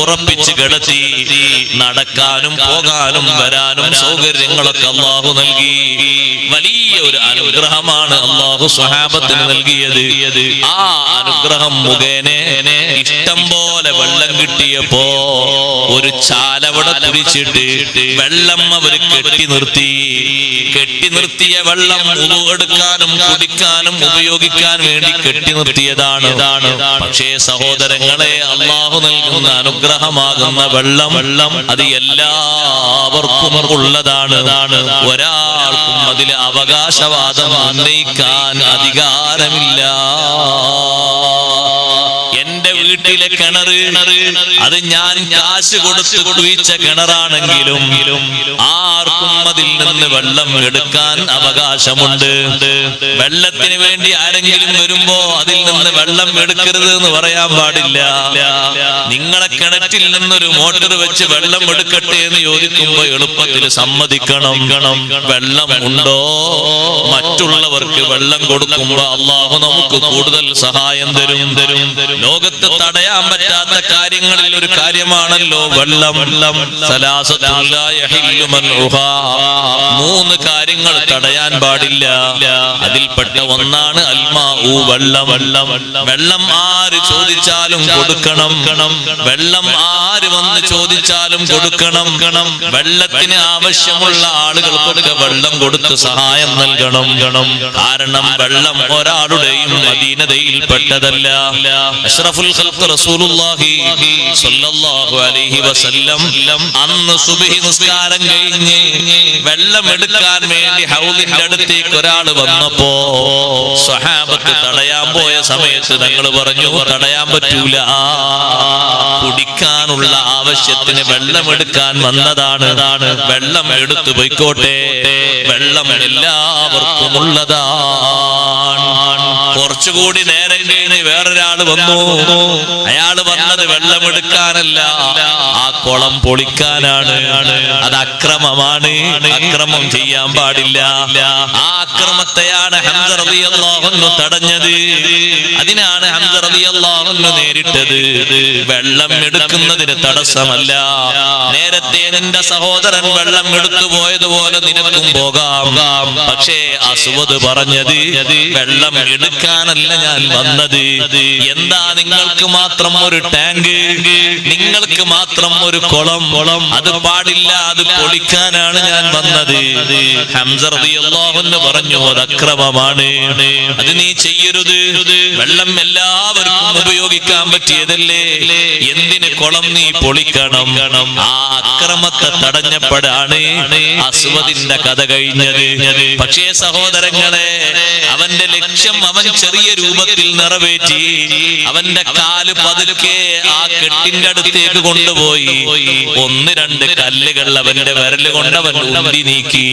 ഉറപ്പിച്ച് കിടത്തി നടക്കാനും പോകാനും വരാനും സൗകര്യങ്ങളൊക്കെ അള്ളാഹു നൽകി. വലിയ ഒരു അനുഗ്രഹമാണ് അള്ളാഹു സ്വഹാബത്തിന് നൽകിയത്. ആ അനുഗ്രഹം മുഖേനെ ഇഷ്ടം പോലെ വെള്ളം കിട്ടിയപ്പോ ഒരു ചാലവട കുടിച്ചിട്ട് വെള്ളം അവർ കെട്ടി നിർത്തി. കെട്ടി നിർത്തിയ വെള്ളം എടുക്കാനും കുടിക്കാനും ഉപയോഗിക്കാൻ വേണ്ടി കെട്ടി നിർത്തിയതാണ്. പക്ഷേ സഹോദരങ്ങളെ അള്ളാഹു നൽകുന്ന അനുഗ്രഹമാകുന്ന വെള്ളം വെള്ളം അത് എല്ലാവർക്കും ഉള്ളതാണ്. ഒരാൾക്കും അതിൽ അവകാശവാദം ഉന്നയിക്കാൻ അധികാരമില്ല. വീട്ടിലെ കിണറ്. അത് ഞാൻ കാശ് കൊടുത്ത് കുഴിച്ച കിണറാണെങ്കിലും ആർക്കും അതിൽ നിന്ന് വെള്ളം എടുക്കാൻ അവകാശമുണ്ട്. വെള്ളത്തിന് വേണ്ടി ആരെങ്കിലും വരുമ്പോ അതിൽ നിന്ന് വെള്ളം എടുക്കരുത് എന്ന് പറയാൻ പാടില്ല. നിങ്ങളെ കിണറ്റിൽ നിന്നൊരു മോട്ടോർ വെച്ച് വെള്ളം എടുക്കട്ടെ എന്ന് ചോദിക്കുമ്പോ എളുപ്പത്തിൽ സമ്മതിക്കണം. വെള്ളം ഉണ്ടോ? മറ്റുള്ളവർക്ക് വെള്ളം കൊടുക്കുമ്പോ അള്ളാഹു നമുക്ക് കൂടുതൽ സഹായം തരും. തരും. ലോകത്ത് തടയാൻ പറ്റാത്ത കാര്യങ്ങളിൽ ഒരു കാര്യമാണല്ലോ വെള്ളം. മൂന്ന് കാര്യങ്ങൾ തടയാൻ പാടില്ല. അതിൽപ്പെട്ട ഒന്നാണ് അൽമാ ഊ വെള്ളം. വെള്ളം വെള്ളം ആര് ചോദിച്ചാലും കൊടുക്കണം. വെള്ളം ആര് വന്ന് ചോദിച്ചാലും കൊടുക്കണം. വെള്ളത്തിന് ആവശ്യമുള്ള ആളുകൾക്കൊക്കെ വെള്ളം കൊടുത്ത് സഹായം നൽകണം. കാരണം വെള്ളം ഒരാളുടെയും അധീനതയിൽപ്പെട്ടതല്ല അഷ്റഫുൽ ഖൽഖ് റസൂലുള്ളാഹി സ്വല്ലല്ലാഹു അലൈഹി വസല്ലം അന്ന് സുബ്ഹി നിസ്കാരം കഴിഞ്ഞ് വെള്ളം എടുക്കാൻ വേണ്ടി ഹൗലിന്റെ അടുത്തേക്ക് ഒരാൾ വന്നപ്പോ സ്വഹാബത്ത് തടയാൻ പോയ സമയത്ത് ഞങ്ങൾ പറഞ്ഞു തടയാൻ പറ്റൂല. കുടിക്കാനുള്ള ആവശ്യത്തിന് വെള്ളം എടുക്കാൻ വന്നതാണ്. വെള്ളം എടുത്തു പോയിക്കോട്ടെ. വെള്ളം എല്ലാവർക്കും കുറച്ചുകൂടി നേരം കഴിഞ്ഞ് വേറൊരാൾ വന്നു. അയാൾ വന്നത് വെള്ളമെടുക്കാനല്ല. ആ കുളം പൊളിക്കാനാണ്. അത് അക്രമമാണ്. അക്രമം ചെയ്യാൻ പാടില്ല. ആ അക്രമത്തെയാണ് ഹംസ തടഞ്ഞത്. അതിനാണ് ഹംസ അൻഹു നേരിട്ടത്. വെള്ളം എടുക്കുന്നതിന് തടസ്സമല്ല. നേരത്തെ നിന്റെ സഹോദരൻ വെള്ളം എടുത്തു പോയതുപോലെ നിനക്കും പോകാം. പക്ഷേ അസുവത് പറഞ്ഞത് വെള്ളം എടുക്കാനല്ല ഞാൻ വന്നത്. എന്താ നിങ്ങൾക്ക് മാത്രം ഒരു ടാങ്ക്? നിങ്ങൾക്ക് മാത്രം ഒരു കുളം? കുളം അത് പാടില്ല അത് പൊളിക്കാനാണ് ഞാൻ വന്നത്. പറഞ്ഞു അത് അക്രമമാണ്. അത് നീ ചെയ്യരുത്. വെള്ളം എല്ലാവർക്കും ഉപയോഗിക്കാൻ പറ്റിയതല്ലേ? എന്തിന് കുളം നീ പൊളിക്കണം? ആ അക്രമത്തെ തടഞ്ഞപ്പോഴാണ് അസ്വദിന്റെ കഥ കഴിഞ്ഞത്. പക്ഷേ സഹോദരങ്ങളെ അവന്റെ ലക്ഷ്യം അവൻ ചെറിയ രൂപത്തിൽ നിറവേറ്റി അവന്റെ കാൽ പതുക്കെ ആ കെട്ടിന്റെ അടുത്തേക്ക് കൊണ്ടുപോയി. ഒന്ന് രണ്ട് കല്ലുകൾ അവന്റെ വിരൽ കൊണ്ടവൻ ഉണ്ടി നീക്കി.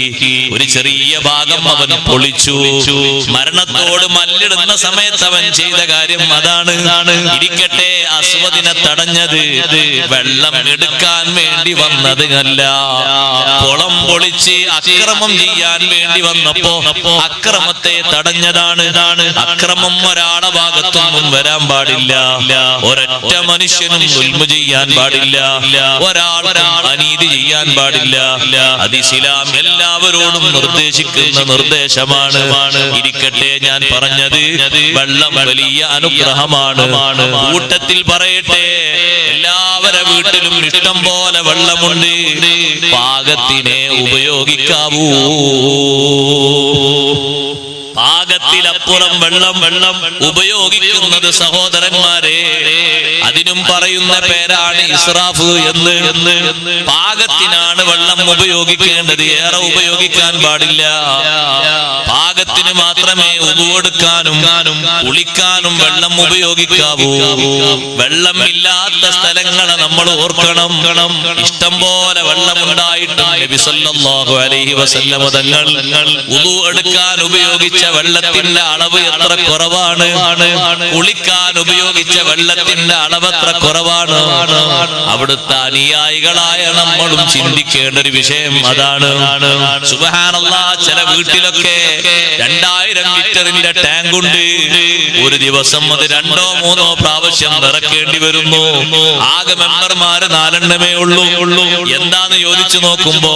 ഒരു ചെറിയ ഭാഗം അവൻ പൊളിച്ചു. മരണത്തോട് മല്ലിടുന്ന സമയത്ത് അവൻ ചെയ്ത കാര്യം അതാണ്. ഇരിക്കട്ടെ അസ്വദിനെ തടഞ്ഞത്. വെള്ളം എടുക്കാൻ വേണ്ടി വന്നത് അല്ല കുളം പൊളിച്ച് അക്രമം ചെയ്യാൻ വേണ്ടി വന്നപ്പോ അക്രമത്തെ തടഞ്ഞതാണ്. അക്രമം ഒരാളെ ഭാഗത്തൊന്നും വരാൻ പാടില്ല. ഒരൊറ്റ മനുഷ്യനും ഉൽമ ചെയ്യാൻ പാടില്ല. ഒരാൾ അനീതി ചെയ്യാൻ പാടില്ല. അതിശിലാം എല്ലാവരോടും നിർദ്ദേശിക്കുന്ന നിർദ്ദേശമാണ്. ഇരിക്കട്ടെ ഞാൻ പറഞ്ഞത് വെള്ളം വലിയ അനുഗ്രഹമാണ്. കൂട്ടത്തിൽ പറയട്ടെ. എല്ലാവരുടെ വീട്ടിലും ഇഷ്ടം പോലെ വെള്ളമുണ്ട്. പാകത്തിനെ ഉപയോഗിക്കാവൂ. പാകത്തിലപ്പുറം വെള്ളം വെള്ളം ഉപയോഗിക്കുന്നത് സഹോദരന്മാരെ അതിനും പറയുന്ന പേരാണ് ഇസ്രാഫ് എന്ന്. പാകത്തിനാണ് വെള്ളം ഉപയോഗിക്കേണ്ടത്. ഏറെ ഉപയോഗിക്കാൻ പാടില്ല. പാകത്തിന് മാത്രമേ ഉതുവെടുക്കാനും കുളിക്കാനും വെള്ളം ഉപയോഗിക്കാവൂ. വെള്ളം ഇല്ലാത്ത സ്ഥലങ്ങളെ നമ്മൾ ഓർക്കണം. ഇഷ്ടം പോലെ വെള്ളമുണ്ടായിട്ടും നബി സല്ലല്ലാഹു അലൈഹി വസല്ലം തങ്ങൾ ഉദു എടുക്കാൻ ഉപയോഗിച്ച വെള്ളത്തിന്റെ അളവ് എത്ര കുറവാണ്? കുളിക്കാൻ ഉപയോഗിച്ച വെള്ളത്തിന്റെ അളവ് എത്ര കുറവാണ്? അവിടുത്തെ അനുയായികളായ നമ്മളും ചിന്തിക്കേണ്ട ഒരു വിഷയം അതാണ്. സുബഹാനല്ലാ ചില വീട്ടിലൊക്കെ രണ്ടായിരം ലിറ്ററിന്റെ ടാങ്ക് ഉണ്ട് ഒരു ദിവസം അത് രണ്ടോ മൂന്നോ പ്രാവശ്യം നിറക്കേണ്ടി വരുന്നു. ആകെ മെമ്പർമാര് നാലെണ്ണമേ ഉള്ളൂ. എന്താന്ന് ചോദിച്ചു നോക്കുമ്പോ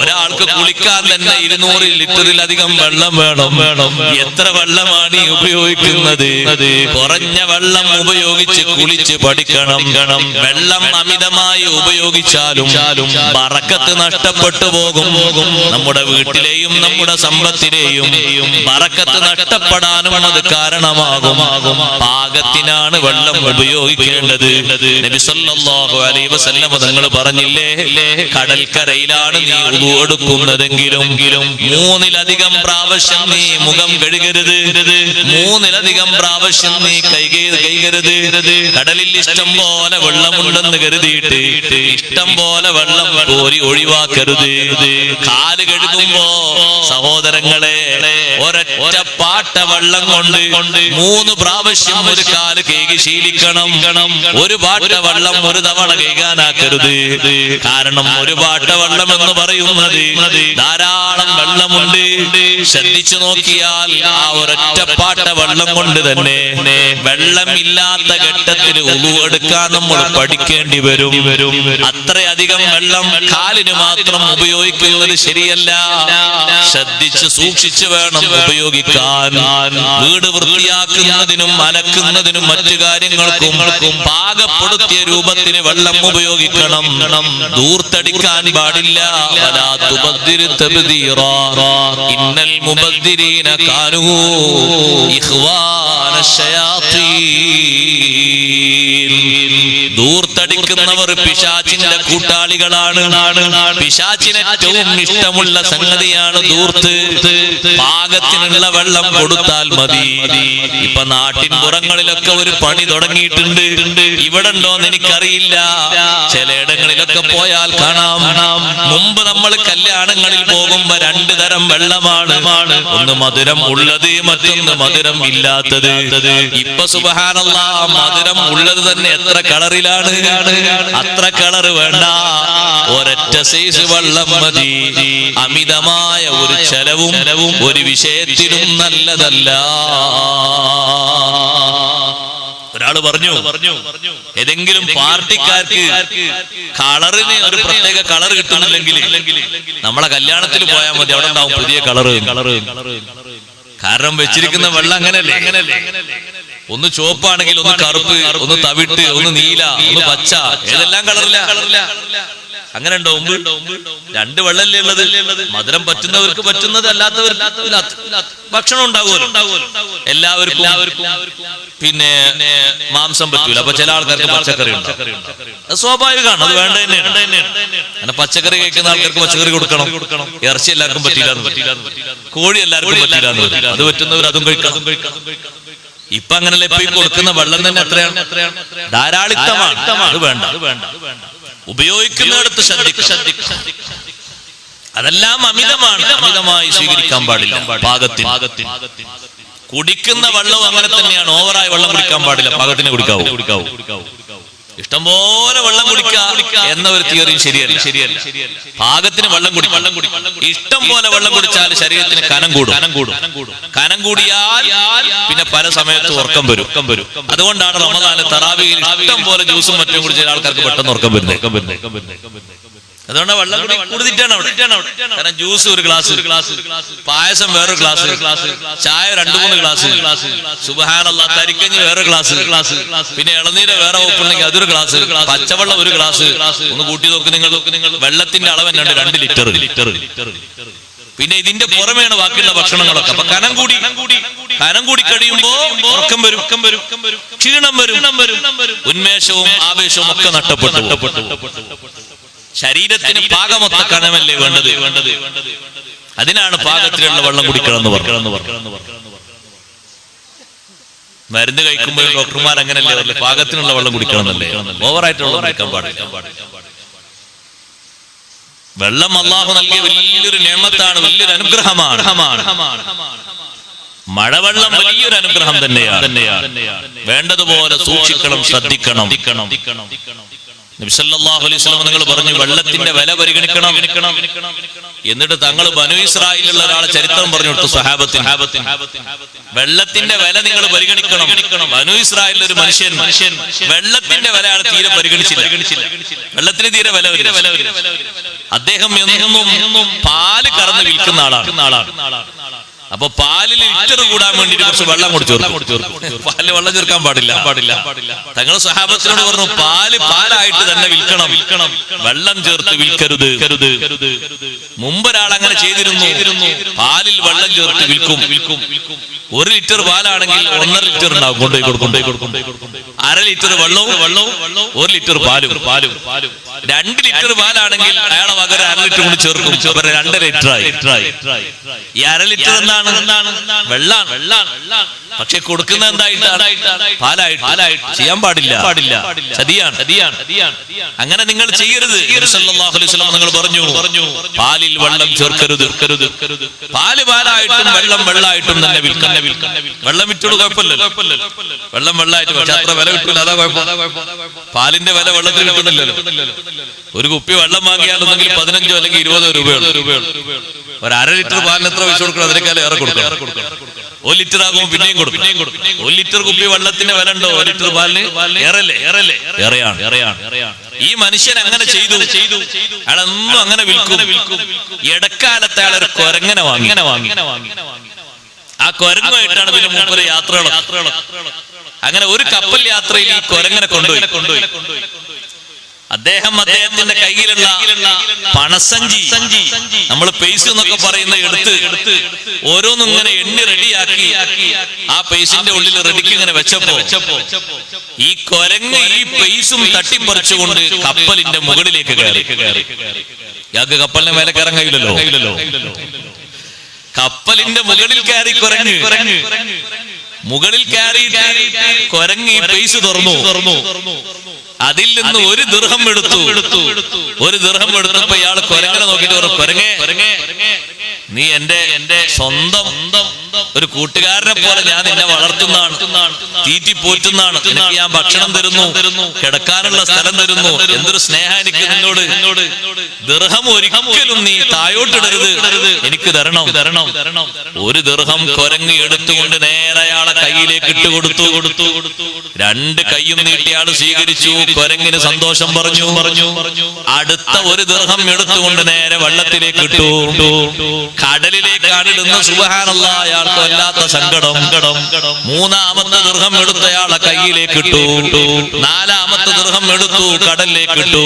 ഒരാൾക്ക് കുളിക്കാൻ തന്നെ ഇരുന്നൂറ് ലിറ്ററിലധികം വെള്ളം വേണം. വേണം. എത്ര വെള്ളമാണ് ഈ ഉപയോഗിക്കുന്നത്? കുറഞ്ഞ വെള്ളം ഉപയോഗിച്ച് കുളിച്ച് പഠിക്കണം. വെള്ളം അമിതമായി ഉപയോഗിച്ചാലും പറക്കത്ത് നഷ്ടപ്പെട്ടു പോകും. നമ്മുടെ വീട്ടിലെയും നമ്മുടെ സമ്പത്തിലെയും പറക്കത്ത് നഷ്ടപ്പെടാനും അത് കാരണമാകും. പാകത്തിനാണ് വെള്ളം ഉപയോഗിക്കേണ്ടത്. നബി സല്ലല്ലാഹു അലൈഹി വസല്ലം തങ്ങൾ പറഞ്ഞില്ലേ കടൽക്കരയിലാണ് നീ എടുക്കുന്നതെങ്കിലും മൂന്നിലധികം പ്രാവശ്യം നീ മുഖം കഴുകരുത്. മൂന്നിലധികം പ്രാവശ്യം നീ കൈകേത് കൈകരുത് കടലിൽ ഇഷ്ടം പോലെ വെള്ളമുണ്ടെന്ന് കരുതിയിട്ട് ഇഷ്ടം പോലെ വെള്ളം കോരി ഒഴിവാക്കരുത്. കാൽ കഴുകുമ്പോ സഹോദരങ്ങളെ ഒരൊറ്റ പാട്ട വെള്ളം കൊണ്ട് മൂന്ന് പ്രാവശ്യം ഒരു കാൽ കേകി ശീലിക്കണം. ഒരു പാട്ട വെള്ളം ഒരു തവണ കേൾക്കാനാക്കരുത് കാരണം ഒരു പാട്ട വെള്ളം എന്ന് പറയുന്നത് ധാരാളം വെള്ളമുണ്ട്. ശ്രദ്ധിച്ചു നോക്കിയാൽ ആ ഒരൊറ്റ പാട്ട വെള്ളം കൊണ്ട് തന്നെ വെള്ളമില്ലാത്ത ഘട്ടത്തിൽ ഉളു എടുക്കാൻ നമ്മൾ പഠിക്കേണ്ടി വരും. അത്രയധികം വെള്ളം കാലിന് മാത്രം ഉപയോഗിക്കുന്നത് ശരിയല്ല. ശ്രദ്ധിച്ച് സൂക്ഷിച്ചു വേണം ഉപയോഗിക്കാൻ. വീട് വൃത്തിയാക്കുന്നതിനും അലക്കുന്നതിനും മറ്റു കാര്യങ്ങൾക്കും പാകപ്പെടുത്തിയ രൂപത്തിന് വെള്ളം ഉപയോഗിക്കണം. ദൂർത്തടിക്കാൻ പാടില്ല. ഇന്നൽ മുബദ്ദിരീന ഇഖ്വാന. ദൂർത്തടിക്കുന്നവർ പിശാചിന്റെ കൂട്ടാളികളാണ്. പിശാചിന് ഏറ്റവും ഇഷ്ടമുള്ള സംഗതിയാണ് ദൂർത്ത് പാകത്തിനുള്ള വെള്ളം കൊടുത്താൽ മതി. ഇപ്പൊ നാട്ടിൻ പുറങ്ങളിലൊക്കെ ഒരു പണി തുടങ്ങിയിട്ടുണ്ട്. ഇവിടെ ഉണ്ടോന്ന് എനിക്കറിയില്ല ചിലയിടങ്ങളിലൊക്കെ പോയാൽ കാണാം. മുമ്പ് നമ്മൾ കല്യാണങ്ങളിൽ പോകുമ്പോ രണ്ടു തരം വെള്ളമാണ്. ഒന്ന് മധുരം ഉള്ളത് മറ്റൊന്ന് മധുരം ഇല്ലാത്തത്. ഇപ്പൊ സുബഹാനല്ല മധുരം ഉള്ളത് തന്നെ എത്ര കളറിലാണ്? അത്ര കളർ വേണ്ട. ഒരൊറ്റ സൈസ് വെള്ളം മതി. അമിതമായ ഒരു ചെലവും ഒരു വിഷയത്തിനും നല്ലതല്ല. ഒരാൾ പറഞ്ഞു പറഞ്ഞു ഏതെങ്കിലും പാർട്ടിക്കാർക്ക് കളറിന് ഒരു പ്രത്യേക കളർ കിട്ടുന്നില്ലെങ്കിൽ നമ്മളെ കല്യാണത്തിൽ പോയാൽ മതി അവിടെ ഉണ്ടാവും പുതിയ കളറ്. കാരണം വെച്ചിരിക്കുന്ന വെള്ളം അങ്ങനല്ലേ? ഒന്ന് ചുവപ്പാണെങ്കിൽ ഒന്ന് കറുപ്പ് ഒന്ന് തവിട്ട് ഒന്ന് നീല ഒന്ന് പച്ച ഏതെല്ലാം കളറില്ല അങ്ങനെ ഉണ്ടോ രണ്ട് വെള്ളല്ലേ ഉള്ളത്? മധുരം പറ്റുന്നവർക്ക് പറ്റുന്നത് അല്ലാത്തവർക്ക് ഭക്ഷണം ഉണ്ടാവുമല്ലോ. എല്ലാവർക്കും എല്ലാവർക്കും പിന്നെ മാംസം പറ്റൂല. അപ്പൊ ചില ആൾക്കാർക്ക് പച്ചക്കറി അത് സ്വാഭാവികമാണ്. അത് വേണ്ട തന്നെയാണ്. പച്ചക്കറി കഴിക്കുന്ന ആൾക്കാർക്ക് പച്ചക്കറി കൊടുക്കണം. ഇറച്ചി എല്ലാവർക്കും പറ്റില്ല കോഴി എല്ലാവർക്കും പറ്റില്ല അത് പറ്റുന്നവർ അതും കഴിക്കാം ഇപ്പൊ അങ്ങനല്ലേ കൊടുക്കുന്ന വെള്ളം തന്നെ എത്രയാണ്? ധാരാളിത്തമാണ്. അത് വേണ്ട അത് വേണ്ട. ഉപയോഗിക്കുന്നിടത്ത് അതെല്ലാം അമിതമാണ്. അമിതമായി സ്വീകരിക്കാൻ പാടില്ല. പാകത്തിൽ കുടിക്കുന്ന വെള്ളവും അങ്ങനെ തന്നെയാണ്. ഓവറായി വെള്ളം കുടിക്കാൻ പാടില്ല. പാകത്തിന് കുടിക്കാവൂ. കുടിക്കാവൂ. ഇഷ്ടംപോലെ വെള്ളം കുടിക്കുക എന്ന ഒരു തിയറിയും ശരിയല്ല. ശരിയല്ല പാകത്തിന് വെള്ളം കുടി വെള്ളം കുടി ഇഷ്ടം പോലെ വെള്ളം കുടിച്ചാൽ ശരീരത്തിന് കനം കൂടും. കനം കൂടും കനം കൂടിയാൽ പിന്നെ പല സമയത്ത് ഉറക്കം വരും. ഉറക്കം വരും അതുകൊണ്ടാണ് റമദാന് തറാവിയിൽ ഇഷ്ടം പോലെ ജ്യൂസും മറ്റും കുടിച്ചാൽ ആൾക്കാർക്ക് പെട്ടെന്ന് ഉറക്കം വരുന്നത്. അതുകൊണ്ട് വെള്ളം കൂടി കൂടുതലാണ് അവിടെ. കാരണം ജ്യൂസ് ഒരു ഗ്ലാസ്. ഒരു ഗ്ലാസ്. പായസം വേറൊരു ഗ്ലാസ്. ഗ്ലാസ്. ചായ രണ്ടു മൂന്ന് ഗ്ലാസ്. ഗ്ലാസ്. സുബഹാനല്ല തരിക്കഞ്ഞ് വേറെ ഗ്ലാസ്. ഗ്ലാസ്. പിന്നെ ഇളനീര് വേറെ ഒപ്പുണ്ടെങ്കിൽ അതൊരു ഗ്ലാസ്. പച്ചവെള്ളം ഒരു ഗ്ലാസ്. ഒന്ന് കൂട്ടി നോക്ക് നിങ്ങൾ. നിങ്ങൾ. വെള്ളത്തിന്റെ അളവ് എന്നാണ് രണ്ട് ലിറ്റർ. Litre litre. പിന്നെ ഇതിന്റെ പുറമെയാണ് ബാക്കിയുള്ള ഭക്ഷണങ്ങളൊക്കെ. അപ്പൊ കനം കൂടി. കനം കൂടി. കഴിയുമ്പോ ഉറക്കം വരും. ക്ഷീണം വരും. ഉന്മേഷവും ആവേശവും ഒക്കെ നഷ്ടപ്പെട്ടു നഷ്ടപ്പെട്ടു ശരീരത്തിന് പാകമൊത്ത കണമല്ലേ വേണ്ടത്? വേണ്ടത് അതിനാണ് പാകത്തിലുള്ള വെള്ളം കുടിക്കണം എന്ന് പറഞ്ഞു മരുന്ന് കഴിക്കുമ്പോൾ ഡോക്ടർമാർ അങ്ങനല്ലേ പറയൽ പാകത്തിനുള്ള വെള്ളം കുടിക്കണം എന്നല്ലേ ഓവറായിട്ടുള്ള വെള്ളം അള്ളാഹു നൽകിയ വലിയൊരു നിയമത്താണ് വലിയൊരു അനുഗ്രഹമാണ്. മഴവെള്ളം വലിയൊരു അനുഗ്രഹം തന്നെയാണ്. വേണ്ടതുപോലെ സൂക്ഷിക്കണം ശ്രദ്ധിക്കണം. നബിസല്ലാഹു അലൈഹി നിങ്ങൾ പറഞ്ഞു വെള്ളത്തിന്റെ വില പരിഗണിക്കണം. എന്നിട്ട് തങ്ങൾ ബനു ഇസ്രായേലുള്ള ഒരാളെ ചരിത്രം പറഞ്ഞു കൊടുത്തു സഹാബത്തിന് വെള്ളത്തിന്റെ വില നിങ്ങൾ പരിഗണിക്കണം. ബനു ഇസ്രായേലിൽ ഒരു മനുഷ്യൻ മനുഷ്യൻ വെള്ളത്തിന്റെ വില അയാൾ തീരെ പരിഗണിച്ചില്ല. വെള്ളത്തിന് തീരെ വില. അദ്ദേഹം എന്നും പാൽ കറന്ന് വിൽക്കുന്ന ആളാണ്. അപ്പൊ പാലിൽ ലിറ്റർ കൂടാൻ വേണ്ടി കുറച്ച് വെള്ളം കുടിച്ചു പാലിൽ വെള്ളം ചേർക്കാൻ പാടില്ല. പാടില്ല. തങ്ങൾ സഹാബത്തിനോട് പറഞ്ഞു പാൽ പാലായിട്ട് തന്നെ വിൽക്കണം. വിൽക്കണം. വെള്ളം ചേർത്ത് വിൽക്കരുത്. കരുത് മുമ്പ് ഒരാൾ അങ്ങനെ ചെയ്തിരുന്നു. പാലിൽ വെള്ളം ചേർത്ത് വിൽക്കും. വിൽക്കും. ഒരു ലിറ്റർ പാലാണെങ്കിൽ ഒന്നര ലിറ്റർ ഉണ്ടാവും കൊണ്ടുപോയി കൊടുക്കും. അര ലിറ്റർ വെള്ളവും വെള്ളവും ഒരു ലിറ്റർ പാലും. പാലും. രണ്ട് ലിറ്റർ പാലാണെങ്കിൽ അയാളെ പകരം അര ലിറ്റർ കൂടി ചേർക്കും. രണ്ടര രണ്ട് ലിറ്റർ ആയി ഈ അര ലിറ്റർ എന്താണ്? വെള്ളാണ്. വെള്ളാണ്. പക്ഷെ കൊടുക്കുന്ന എന്തായിട്ടാണ്? പാലായിട്ട്. ചെയ്യാൻ പാടില്ല. പാടില്ല. ചതിയാണ് ചതിയാണ് അങ്ങനെ നിങ്ങൾ ചെയ്യരുത്. നിങ്ങൾ പറഞ്ഞു പറഞ്ഞു. പാലിൽ വെള്ളം ചേർക്കരുത്. ചേർക്കരുത്. പാൽ പാലായിട്ടും വെള്ളം വെള്ളമായിട്ടും തന്നെ വിൽക്കുന്ന വെള്ളം വിറ്റോളൂ കുഴപ്പമില്ലല്ലോ. വെള്ളം വെള്ളമായിട്ട് പക്ഷെ അത്ര വില കിട്ടില്ല അതാ കുഴപ്പം. പാലിന്റെ വില വെള്ളത്തിൽ കിട്ടുന്നില്ലല്ലോ. ഒരു കുപ്പി വെള്ളം വാങ്ങിയാലൊന്നെങ്കിൽ പതിനഞ്ചോ അല്ലെങ്കിൽ ഇരുപതോ രൂപയോ ഒരു അര ലിറ്റർ പാലിന് എത്ര പൈസ കൊടുക്കണം? അതിനേക്കാൾ ഏറെ കൊടുക്കണം. ഒരു ലിറ്റർ ആകുമ്പോൾ പിന്നെയും കൊടുക്കും ഒരു ലിറ്റർ കുപ്പി വെള്ളത്തിന്റെ വില ഉണ്ടോ ഒരു ലിറ്റർ പാലിന്? ഏറല്ലേ? ഏറല്ലേ? ഏറെയാണ്. ഏറെയാണ്. ഈ മനുഷ്യൻ അങ്ങനെ ചെയ്തു. ചെയ്തു. അയാളൊന്നും അങ്ങനെ വിൽക്കും. വിൽക്കും. ഇടക്കാലത്ത് അയാൾ ഒരു കൊരങ്ങനെ വാങ്ങി. വാങ്ങി. ആ കൊരങ്ങുമായിട്ടാണ് പിന്നെ മൂപ്പര് യാത്രകളോ അങ്ങനെ ഒരു കപ്പൽ യാത്രയിൽ ഈ കൊരങ്ങനെ കൊണ്ടുപോയി. കൊണ്ടുപോയി. അദ്ദേഹം അദ്ദേഹത്തിന്റെ കയ്യിലുള്ള പണസഞ്ചി. നമ്മൾ പേസ് എന്നൊക്കെ പറയുന്ന എടുത്ത് എടുത്ത് ഓരോന്നും ഇങ്ങനെ എണ്ണി റെഡിയാക്കി ആ പേസിന്റെ ഉള്ളിൽ റെഡിക്ക് ഇങ്ങനെ വെച്ചപ്പോ ഈ കൊരങ്ങ് ഈ പേസും തട്ടിപ്പറിച്ചുകൊണ്ട് കപ്പലിന്റെ മുകളിലേക്ക് കയറി. ഇയാൾക്ക് കപ്പലിന്റെ മേലെ കയറാൻ കഴിയില്ലല്ലോ. കപ്പലിന്റെ മുകളിൽ കയറി കുരങ്ങ്. മുകളിൽ കയറി കൊരങ്ങ് ഈ പേസ് തുറന്നു. തുറന്നു. അതിൽ നിന്ന് ഒരു ദീർഘം എടുത്തു. ഒരു ദീർഘം എടുത്തപ്പോ ഇയാൾ കൊരങ്ങനെ നോക്കിട്ട് പറഞ്ഞു കൊരങ്ങേ നീ എന്റെ എന്റെ സ്വന്തം ഒരു കൂട്ടുകാരനെ പോലെ ഞാൻ നിന്നെ വളർത്തുന്നതാണ്. തീറ്റി പോറ്റുന്നതാണ്. നിനക്ക് ഞാൻ ഭക്ഷണം തരുന്നു. കിടക്കാനുള്ള സ്ഥലം തരുന്നു. എന്തൊരു സ്നേഹം എനിക്ക് നിന്നോട്. ദർഹം ദീർഘം ഒരിക്കലും നീ തായോട്ടിടരുത് എനിക്ക് തരണം. തരണം. ഒരു ദീർഘം കൊരങ്ങ് എടുത്തുകൊണ്ട് നേരെ അയാളെ കയ്യിലേക്ക് ഇട്ട് കൊടുത്തു കൊടുത്തു കൊടുത്തു രണ്ട് കൈയും നീട്ടിയാൾ സ്വീകരിച്ചു. കൊരങ്ങിന് സന്തോഷം പറഞ്ഞു. പറഞ്ഞു. അടുത്ത ഒരു ദീർഘം എടുത്തുകൊണ്ട് നേരെ വെള്ളത്തിലേക്ക് ഇട്ടു. കടലിലേക്കാണ് ഇടുന്ന സുഖാനുള്ള അയാൾക്ക് വല്ലാത്ത സങ്കടം. മൂന്നാമത്തെ ദീർഘം എടുത്ത് അയാളെ കയ്യിലേക്ക് ഇട്ടു. നാലാമത്തെ ദൃഹം എടുത്തു കടലിലേക്ക് ഇട്ടു.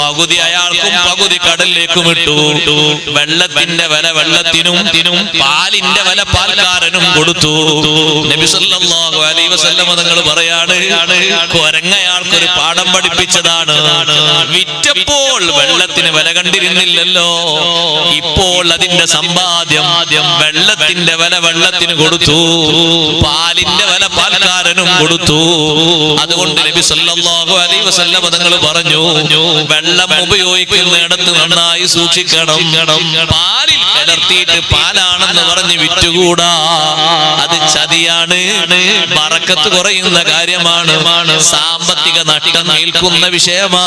പകുതി അയാൾക്കും പകുതി കടലിലേക്കും ഇട്ടു. വെള്ളത്തിന്റെ വില വെള്ളത്തിനും തിനും പാലിന്റെ വില പാൽക്കാരനും കൊടുത്തു. നബി സല്ലല്ലാഹു അലൈഹി വസല്ലം തങ്ങൾ പറയാണ് കൊരങ്ങയാൾക്കൊരു പാഠം പഠിപ്പിച്ചതാണ്. വിറ്റപ്പോൾ വെള്ളത്തിന് വില കണ്ടിരുന്നില്ലല്ലോ. ഇപ്പോൾ അതിന്റെ സമ്പാദ്യം വെള്ളത്തിന്റെ വില വെള്ളത്തിന് കൊടുത്തു. പാലിന്റെ വില പാൽക്കാരനും കൊടുത്തു. അതുകൊണ്ട് നബി സല്ലല്ലാഹു അലൈഹി വസല്ലം തങ്ങൾ പറഞ്ഞു വെള്ളം ഉപയോഗിക്കുന്നിടത്ത് നന്നായി സൂക്ഷിക്കണം. പാലിൽ കലർത്തിയിട്ട് പാലാണെന്ന് പറഞ്ഞ് വിറ്റുകൂടാ. അത് ചതിയാണ്. മറക്കത്ത് കുറയുന്ന കാര്യമാണ്. സാമ്പത്തിക നഷ്ടം നിൽക്കുന്ന വിഷയമാണ്.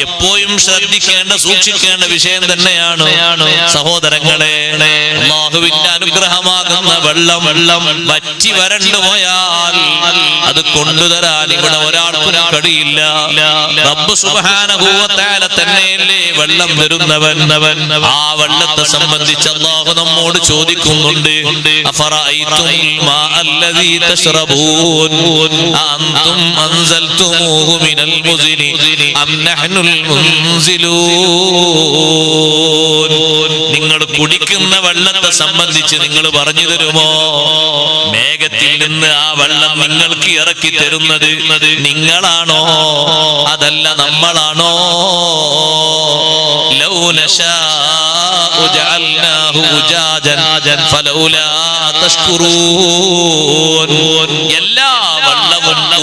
എപ്പോഴും ശ്രദ്ധിക്കേണ്ട സൂക്ഷിക്കേണ്ട വിഷയം തന്നെയാണ്. സഹോദരങ്ങളെ. അള്ളാഹുവിന്റെ അനുഗ്രഹമാകുന്ന വെള്ളം വെള്ളം വറ്റി വരണ്ടു പോയാൽ അത് കൊണ്ടുതരാൻ ഇവിടെ ഒരാൾക്കും കഴിയില്ല റബ്ബ് സുബ്ഹാനഹുവതആല തന്നെയല്ലേ വെള്ളം തരുന്നവൻ. ആ വെള്ളത്തെ സംബന്ധിച്ച് അള്ളാഹു നമ്മോട് ചോദിക്കുന്നുണ്ട് അഅൻതും അൻസൽതുമൂഹു മിനൽ മുസ്നി അം നഹ്നുൽ മുൻസിലൂൻ? നിങ്ങൾ കുടിക്കുന്ന വെള്ളത്തെ സംബന്ധിച്ച് നിങ്ങൾ പറഞ്ഞു തരുമോ? മേഘത്തിൽ നിന്ന് ആ വെള്ളം നിങ്ങൾക്ക് ഇറക്കി തരുന്നത് നിങ്ങളാണോ? അതല്ല നമ്മളാണോ? ഫലൗലാ തഷ്കുറൂൻ. എല്ലാ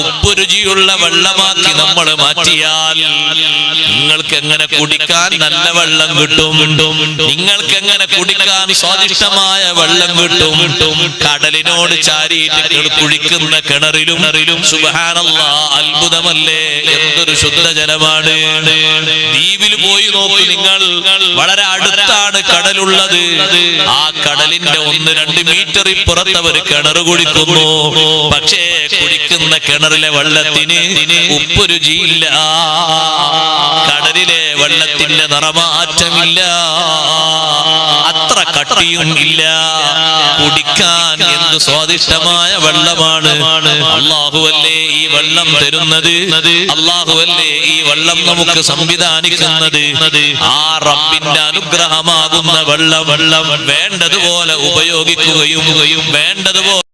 ഉപ്പ് രുചിയുള്ള വെള്ളമാക്കി നമ്മൾ മാറ്റിയാൽ നിങ്ങൾക്ക് എങ്ങനെ കുടിക്കാൻ നല്ല വെള്ളം കിട്ടും? നിങ്ങൾക്ക് എങ്ങനെ കുടിക്കാൻ സ്വാദിഷ്ടമായ വെള്ളം കിട്ടും? കടലിനോട് ചാരിയിട്ട് കുഴിക്കുന്ന കിണറിലും സുബഹാനല്ല അത്ഭുതമല്ലേ? എന്തൊരു ശുദ്ധജലമാണ്. ദ്വീപിൽ പോയി നോക്കി നിങ്ങൾ. വളരെ അടുത്താണ് കടലുള്ളത്. ആ കടലിന്റെ ഒന്ന് രണ്ട് മീറ്ററിൽ പുറത്തവർ കിണർ കുടിക്കുന്നു പക്ഷേ കുടിക്കുന്ന കിണറിലെ വെള്ളത്തിന് ഉപ്പ് കടലിലെ വെള്ളത്തിന്റെ നിറമാറ്റമില്ല. അത്ര കട്ടിയും ഇല്ല. കുടിക്കാൻ എന്ത് സ്വാദിഷ്ടമായ വെള്ളമാണ്. അള്ളാഹുവല്ലേ ഈ വെള്ളം തരുന്നത്? അള്ളാഹുവല്ലേ ഈ വെള്ളം നമുക്ക് സംവിധാനിക്കുന്നത്? ആ റബ്ബിന്റെ അനുഗ്രഹമാകുന്ന വെള്ളം വെള്ളം വേണ്ടതുപോലെ ഉപയോഗിക്കുകയും വേണ്ടതുപോലെ